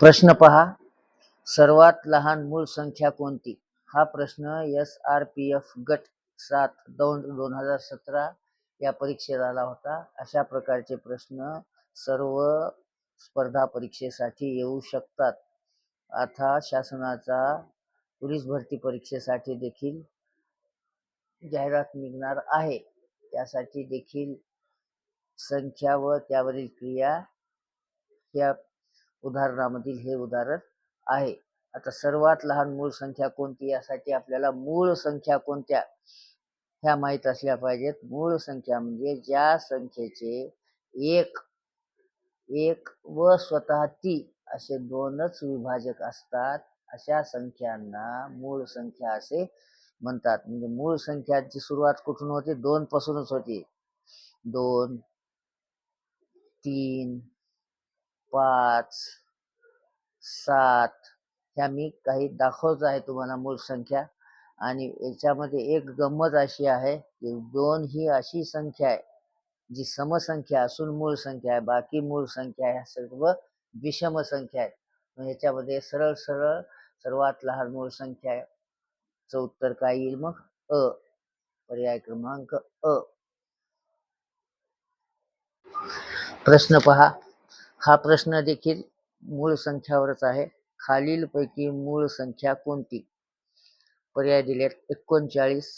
प्रश्न पहा. सर्वात लहान मूळ संख्या कोणती? हा प्रश्न एस आर पी एफ गट सात दोन दोन हजार सतरा या परीक्षेत आला होता. अशा प्रकारचे प्रश्न सर्व स्पर्धा परीक्षेसाठी येऊ शकतात. आता शासनाचा पोलीस भरती परीक्षेसाठी देखील जाहिरात निघणार आहे. त्यासाठी देखील संख्या व त्यावरील क्रिया या उदाहरणामधील हे उदाहरण आहे. आता सर्वात लहान मूळ संख्या कोणती? यासाठी आपल्याला मूळ संख्या कोणत्या? ह्या माहीत असल्या पाहिजेत. मूळ संख्या म्हणजे ज्या संख्येचे एक एक व स्वतः ती असे दोनच विभाजक असतात अशा संख्यांना मूळ संख्या असे म्हणतात. म्हणजे मूळ संख्याची सुरुवात कुठून होते? दोन पासूनच होते. दोन तीन पाच सात ह्या मी काही दाखवत आहे तुम्हाला मूळ संख्या. आणि याच्यामध्ये एक गंमत अशी आहे की दोन ही अशी संख्या आहे जी समसंख्या असून मूळ संख्या आहे. बाकी मूळ संख्या ह्या सर्व विषम संख्या आहेत. याच्यामध्ये सरळ सरळ सर्वात लहान मूळ संख्या आहे. च उत्तर काय येईल मग? अ. पर्याय क्रमांक अ. प्रश्न पहा. हा प्रश्न देखील मूळ संख्यावरच आहे. खालीलपैकी मूळ संख्या कोणती? पर्याय दिलेत एकोणचाळीस.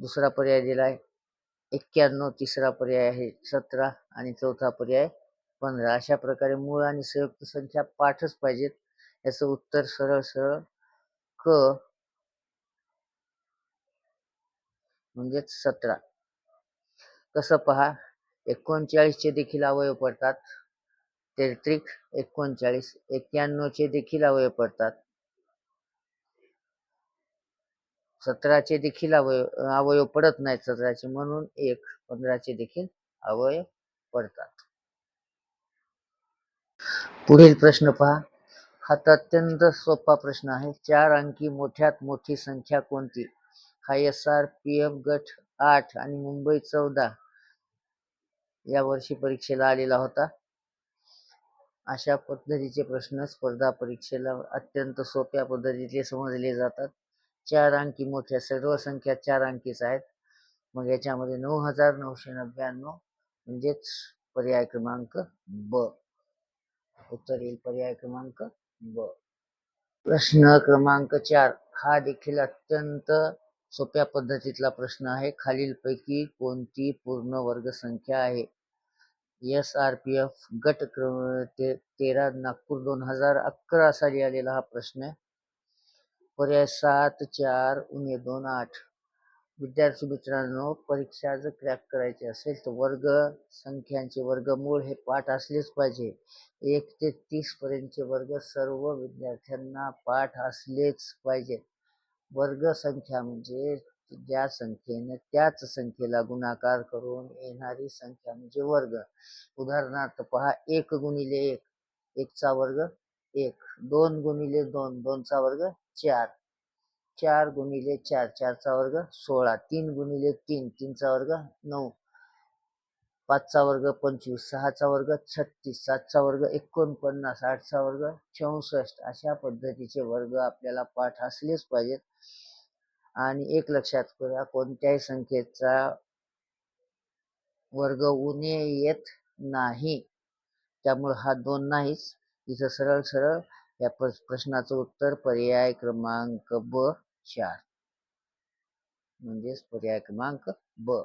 दुसरा पर्याय दिला आहे एक्क्याण्णव. तिसरा पर्याय आहे सतरा आणि चौथा पर्याय पंधरा. अशा प्रकारे मूळ आणि संयुक्त संख्या पाठच पाहिजेत. याचं उत्तर सरळ सरळ क म्हणजेच सतरा. कसं पहा? एकोणचाळीसचे देखील अवयव पडतात. तेत्रिक एकोणचाळीस एक्क्याण्णवचे देखील अवयव पडतात. सतराचे देखील अवयव अवयव पडत नाहीत सतराचे म्हणून एक पंधराचे देखील अवयव पडतात. पुढील प्रश्न पहा. हा तर अत्यंत सोपा प्रश्न आहे. चार अंकी मोठ्यात मोठी संख्या कोणती? हा एस आर पी एफ गट आठ आणि मुंबई चौदा. या वर्षी परीक्षेला आलेला होता. अशा पद्धतीचे प्रश्न स्पर्धा परीक्षेला अत्यंत सोप्या पद्धतीचे समजले जातात. चार अंकी मोठ्या सर्व संख्या चार अंकीच आहेत. मग याच्यामध्ये नऊ हजार नऊशे नव्याण्णव म्हणजेच पर्याय क्रमांक ब. उत्तर येईल पर्याय क्रमांक ब. प्रश्न क्रमांक चार. हा देखील अत्यंत सोप्या पद्धतीतला प्रश्न आहे. खालीलपैकी कोणती पूर्ण वर्ग संख्या आहे? एस आर पी एफ गट क्रम ते तेरा नागपूर दोन हजार अकरा साली आलेला हा प्रश्न आहे. पर्याय सात चार उणे दोन आठ. विद्यार्थी मित्रांनो परीक्षा जर क्रॅक करायची असेल तर वर्ग संख्यांचे वर्गमूळ हे पाठ असलेच पाहिजे. एक ते तीस पर्यंतचे वर्ग सर्व विद्यार्थ्यांना पाठ असलेच पाहिजे. वर्ग संख्या म्हणजे ज्या संख्येने त्याच संख्येला गुणाकार करून येणारी संख्या म्हणजे वर्ग. उदाहरणार्थ पहा एक गुणिले एक एकचा वर्ग एक दोन गुणिले दोन दोनचा वर्ग चार. चार गुणिले चार चारचा वर्ग सोळा. तीन गुणिले तीन तीनचा वर्ग नऊ. पाचचा वर्ग पंचवीस सहाचा वर्ग छत्तीस सातचा वर्ग एकोणपन्नास आठचा वर्ग चौसष्ट अशा पद्धतीचे वर्ग आपल्याला पाठ असलेच पाहिजेत. आणि एक लक्षात करा कोणत्याही संख्येचा वर्ग उणे येत नाही. त्यामुळे हा दोन नाहीच. इथं सरळ सरळ या प्रश्नाचं उत्तर पर्याय क्रमांक ब चार. म्हणजेच पर्याय क्रमांक ब.